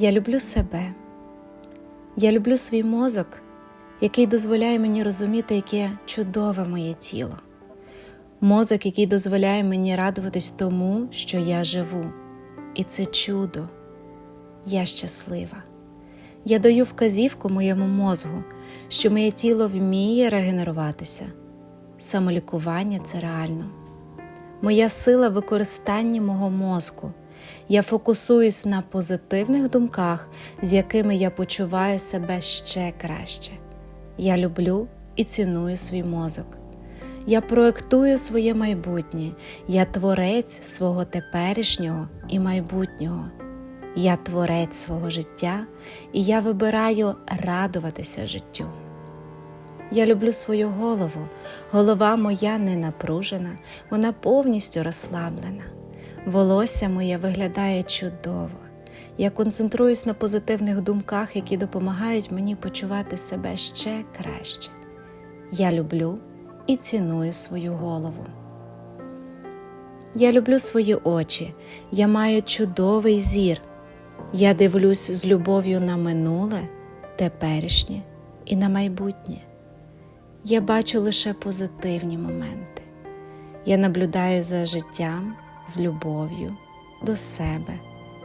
Я люблю себе. Я люблю свій мозок, який дозволяє мені розуміти, яке чудове моє тіло. Мозок, який дозволяє мені радуватись тому, що я живу. І це чудо. Я щаслива. Я даю вказівку моєму мозгу, що моє тіло вміє регенеруватися. Самолікування це реально. Моя сила в використанні мого мозку. Я фокусуюсь на позитивних думках, з якими я почуваю себе ще краще. Я люблю і ціную свій мозок. Я проектую своє майбутнє, я творець свого теперішнього і майбутнього. Я творець свого життя, і я вибираю радуватися життю. Я люблю свою голову. Голова моя не напружена, вона повністю розслаблена. Волосся моє виглядає чудово. Я концентруюсь на позитивних думках, які допомагають мені почувати себе ще краще. Я люблю і ціную свою голову. Я люблю свої очі, я маю чудовий зір. Я дивлюсь з любов'ю на минуле, теперішнє і на майбутнє. Я бачу лише позитивні моменти. Я наблюдаю за життям з любов'ю до себе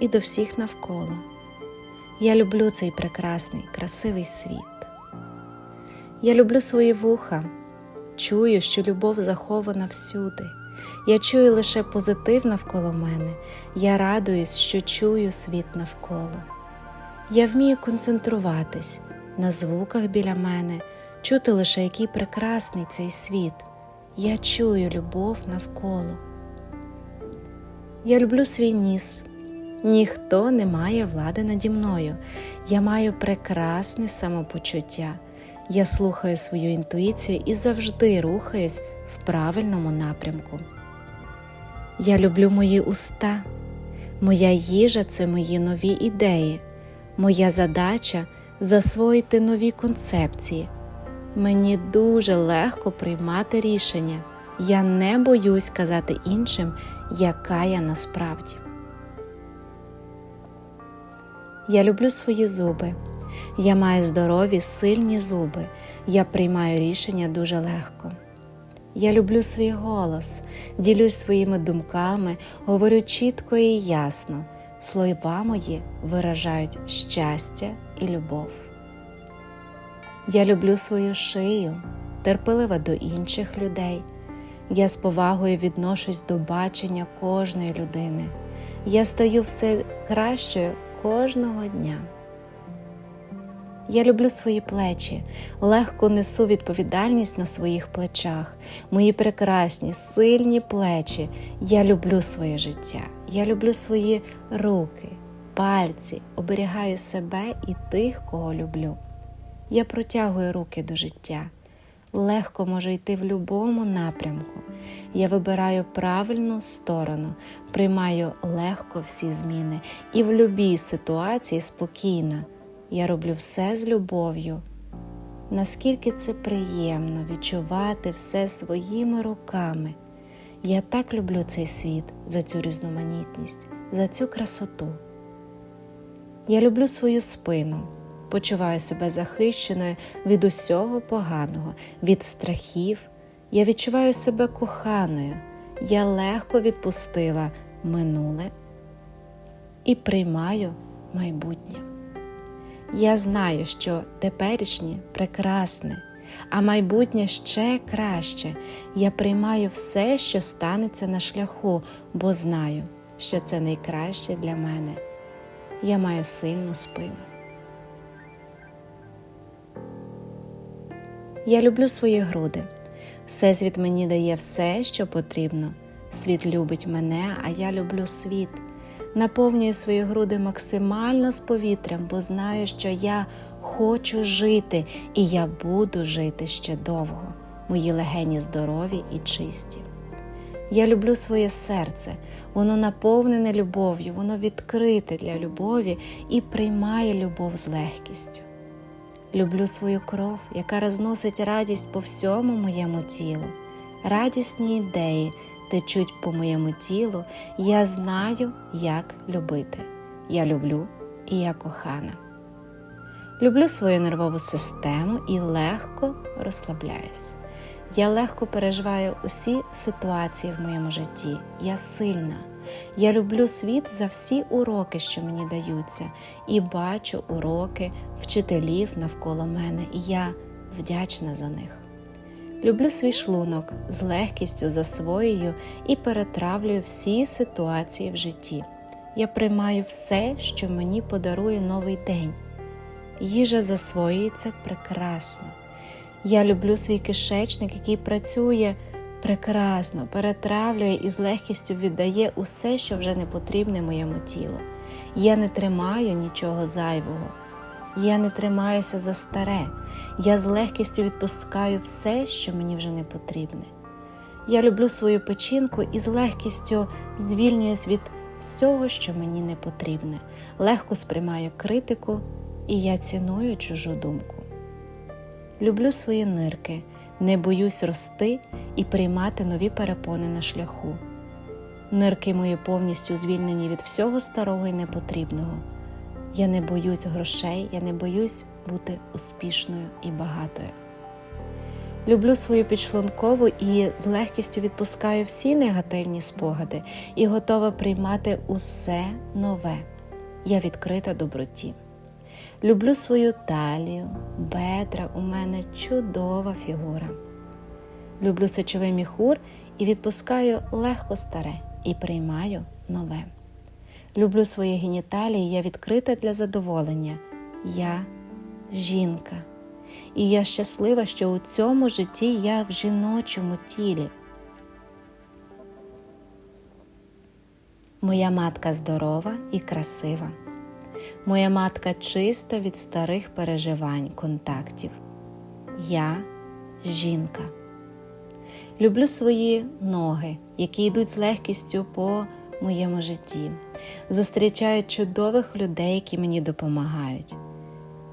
і до всіх навколо. Я люблю цей прекрасний, красивий світ. Я люблю свої вуха, чую, що любов захована всюди. Я чую лише позитив навколо мене, я радуюсь, що чую світ навколо. Я вмію концентруватись на звуках біля мене, чути лише який прекрасний цей світ. Я чую любов навколо. Я люблю свій ніс. Ніхто не має влади наді мною. Я маю прекрасне самопочуття. Я слухаю свою інтуїцію і завжди рухаюсь в правильному напрямку. Я люблю мої уста. Моя їжа це мої нові ідеї. Моя задача засвоїти нові концепції. Мені дуже легко приймати рішення. Я не боюсь казати іншим, яка я насправді. Я люблю свої зуби. Я маю здорові, сильні зуби. Я приймаю рішення дуже легко. Я люблю свій голос, ділюсь своїми думками, говорю чітко і ясно. Слова мої виражають щастя і любов. Я люблю свою шию, терпелива до інших людей. Я з повагою відношусь до бачення кожної людини. Я стаю все кращою кожного дня. Я люблю свої плечі, легко несу відповідальність на своїх плечах, мої прекрасні, сильні плечі. Я люблю своє життя, я люблю свої руки, пальці, оберігаю себе і тих, кого люблю. Я протягую руки до життя, легко можу йти в будь-якому напрямку. Я вибираю правильну сторону, приймаю легко всі зміни і в будь-якій ситуації спокійна. Я роблю все з любов'ю. Наскільки це приємно відчувати все своїми руками. Я так люблю цей світ за цю різноманітність, за цю красоту. Я люблю свою спину, почуваю себе захищеною від усього поганого, від страхів. Я відчуваю себе коханою. Я легко відпустила минуле і приймаю майбутнє. Я знаю, що теперішнє прекрасне, а майбутнє ще краще. Я приймаю все, що станеться на шляху, бо знаю, що це найкраще для мене. Я маю сильну спину. Я люблю свої груди. Всесвіт мені дає все, що потрібно. Світ любить мене, а я люблю світ. Наповнюю свої груди максимально з повітрям, бо знаю, що я хочу жити і я буду жити ще довго. Мої легені здорові і чисті. Я люблю своє серце, воно наповнене любов'ю, воно відкрите для любові і приймає любов з легкістю. Люблю свою кров, яка розносить радість по всьому моєму тілу, радісні ідеї течуть по моєму тілу, я знаю, як любити. Я люблю і я кохана. Люблю свою нервову систему і легко розслабляюсь. Я легко переживаю усі ситуації в моєму житті. Я сильна. Я люблю світ за всі уроки, що мені даються, і бачу уроки вчителів навколо мене, і я вдячна за них. Люблю свій шлунок, з легкістю засвоюю і перетравлюю всі ситуації в житті. Я приймаю все, що мені подарує новий день. Їжа засвоюється прекрасно. Я люблю свій кишечник, який працює прекрасно, перетравлює і з легкістю віддає усе, що вже не потрібне моєму тілу. Я не тримаю нічого зайвого. Я не тримаюся за старе, я з легкістю відпускаю все, що мені вже не потрібне. Я люблю свою печінку і з легкістю звільнююсь від всього, що мені не потрібне, легко сприймаю критику і я ціную чужу думку. Люблю свої нирки, не боюсь рости і приймати нові перепони на шляху. Нирки мої повністю звільнені від всього старого і непотрібного. Я не боюсь грошей, я не боюсь бути успішною і багатою. Люблю свою підшлункову і з легкістю відпускаю всі негативні спогади і готова приймати усе нове. Я відкрита доброті. Люблю свою талію, бедра, у мене чудова фігура. Люблю сечовий міхур і відпускаю легко старе і приймаю нове. Люблю свої геніталії, я відкрита для задоволення. Я жінка. І я щаслива, що у цьому житті я в жіночому тілі. Моя матка здорова і красива. Моя матка чиста від старих переживань, контактів. Я жінка. Люблю свої ноги, які йдуть з легкістю по моєму житті. Зустрічаю чудових людей, які мені допомагають.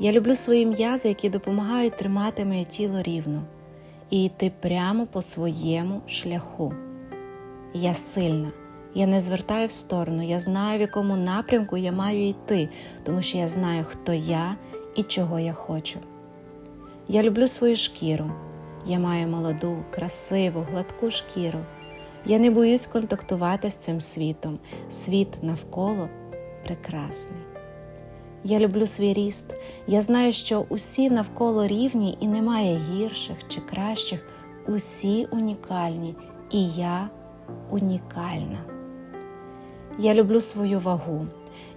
Я люблю свої м'язи, які допомагають тримати моє тіло рівно і йти прямо по своєму шляху. Я сильна, я не звертаю в сторону, я знаю, в якому напрямку я маю йти, тому що я знаю, хто я і чого я хочу. Я люблю свою шкіру. Я маю молоду, красиву, гладку шкіру. Я не боюсь контактувати з цим світом. Світ навколо прекрасний. Я люблю свій ріст. Я знаю, що усі навколо рівні і немає гірших чи кращих. Усі унікальні, і я унікальна. Я люблю свою вагу.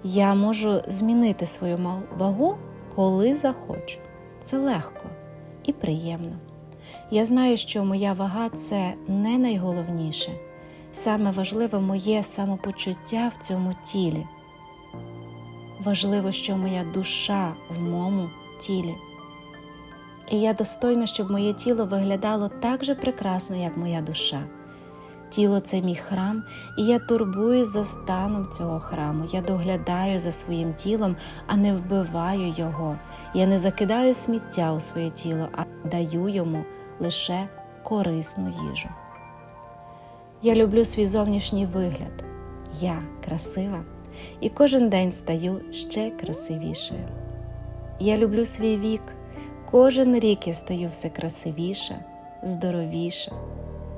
Я можу змінити свою вагу, коли захочу. Це легко і приємно. Я знаю, що моя вага це не найголовніше. Саме важливе моє самопочуття в цьому тілі. Важливо, що моя душа в моєму тілі. І я достойна, щоб моє тіло виглядало так же прекрасно, як моя душа. Тіло це мій храм, і я турбуюсь за станом цього храму. Я доглядаю за своїм тілом, а не вбиваю його. Я не закидаю сміття у своє тіло, а даю йому лише корисну їжу. Я люблю свій зовнішній вигляд. Я красива і кожен день стаю ще красивішою. Я люблю свій вік. Кожен рік я стаю все красивіша, здоровіша.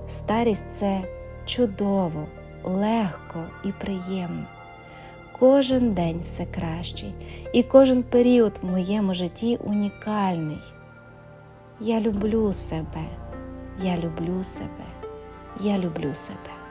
Старість це чудово, легко і приємно. Кожен день все кращий, і кожен період в моєму житті унікальний. Я люблю себе, я люблю себе, я люблю себе.